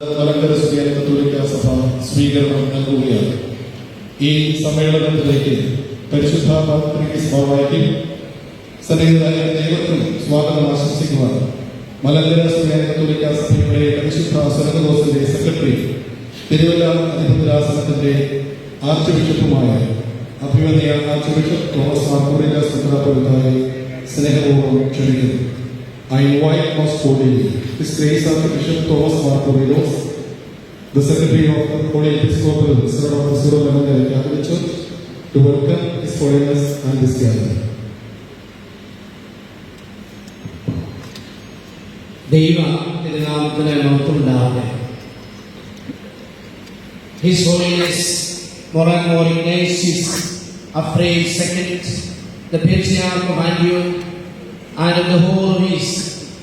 മലങ്കര സുറിയാൻ കത്തോലിക്ക സഭ സ്വീകരണം നൽകുകയാണ്. ഈ സമ്മേളനത്തിലേക്ക് പരിശുദ്ധ പാത്രിക സഭയ്ക്കും സന്നിഹിതരായ ദൈവത്തിനും സ്വാഗതം ആശംസിക്കുവാൻ മലങ്കര സുറിയാൻ കത്തോലിക്ക സഭയുടെ പരിശുദ്ധ സ്വരകദോസിന്റെ സെക്രട്ടറി തിരുവല്ല അധിപതിരാസനത്തിന്റെ ആർച്ച് ബിഷപ്പുമായ അഭിമന്യ ആർച്ച് ബിഷപ്പ് തോമസ് മാർക്കോറിയ സുബ്രാപുരത്തായി സ്നേഹപൂർവം ക്ഷണിക്കുന്നു. I invite most cordially His Grace Archbishop Thomas Markorilos, the Secretary of the Holy Episcopal Synod of the Syro-Lebanon Catholic Church, to welcome His Holiness and this gathering. ദൈവ തിരുനാമത്തിന് മഹത്വമുണ്ടാകട്ടെ His Holiness Moran Ignatius Afraid II, the Patriarch of Antioch, and of the whole East,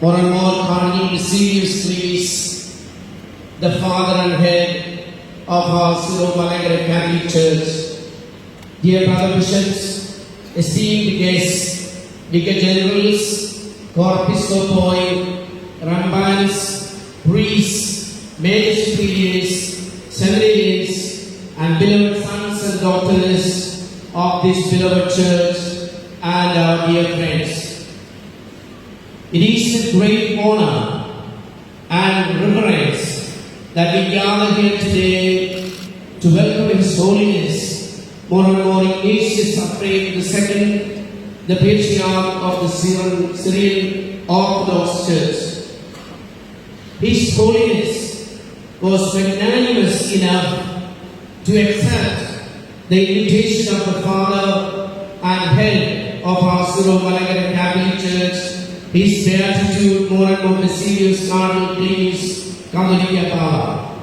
Moran More Cardinal Basilius Clevis, the father and head of our Syro-Malankara Catholic Church, dear brother bishops, esteemed guests, vicar generals, corpiscopoi, rambans, priests, major superiors, seminarians, and beloved sons and daughters of this beloved church and our dear friends. It is a great honor and reverence that we gather here today to welcome His Holiness, more and more Ignatius Afraid II, the Patriarch of the Syrian, Orthodox Church. His Holiness was magnanimous enough to accept the invitation of the Father Syro Malankara Catholic Church, His Beatitude more and more Basilius Cardinal Clevis Catholic Papa,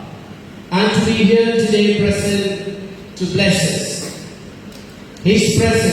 and to be here today present to bless us. His presence